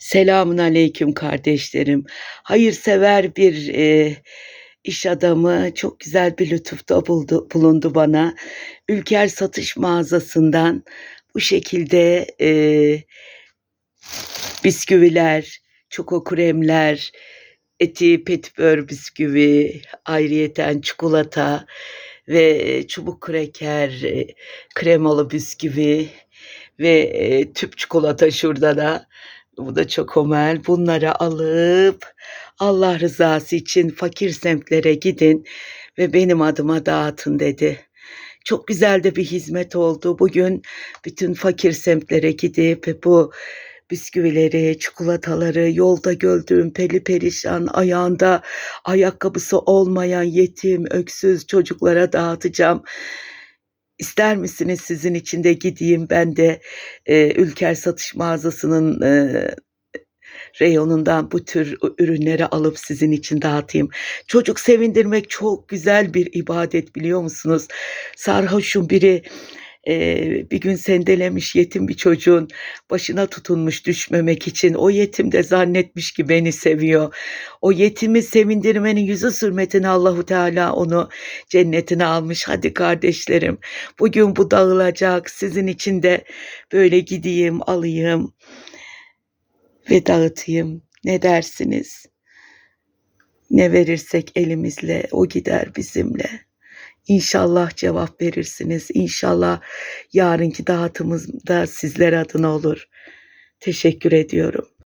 Selamun aleyküm kardeşlerim. Hayırsever bir e, iş adamı çok güzel bir lütufta buldu, bulundu bana. Ülker Satış Mağazası'ndan bu şekilde e, bisküviler, çoko kremler, eti petibör bisküvi, ayrıyeten çikolata ve çubuk kreker, e, kremalı bisküvi ve e, tüp çikolata şurada da. Bu da çok homel. Bunları alıp Allah rızası için fakir semtlere gidin ve benim adıma dağıtın dedi. Çok güzel de bir hizmet oldu. Bugün bütün fakir semtlere gidip bu bisküvileri, çikolataları, yolda gördüğüm peri perişan, ayağında ayakkabısı olmayan yetim, öksüz çocuklara dağıtacağım. İster misiniz sizin için de gideyim ben de e, Ülker Satış Mağazası'nın e, reyonundan bu tür ürünleri alıp sizin için dağıtayım. Çocuk sevindirmek çok güzel bir ibadet biliyor musunuz? Sarhoşun biri e, bir gün sendelemiş yetim bir çocuğun başına tutunmuş düşmemek için. O yetim de zannetmiş ki beni seviyor. O yetimi sevindirmenin yüzü sürmetine Allahu Teala onu cennetine almış. Hadi kardeşlerim bugün bu dağılacak. Sizin için de böyle gideyim alayım ve dağıtayım. Ne dersiniz? Ne verirsek elimizle o gider bizimle. İnşallah cevap verirsiniz. İnşallah yarınki dağıtımız da sizler adına olur. Teşekkür ediyorum.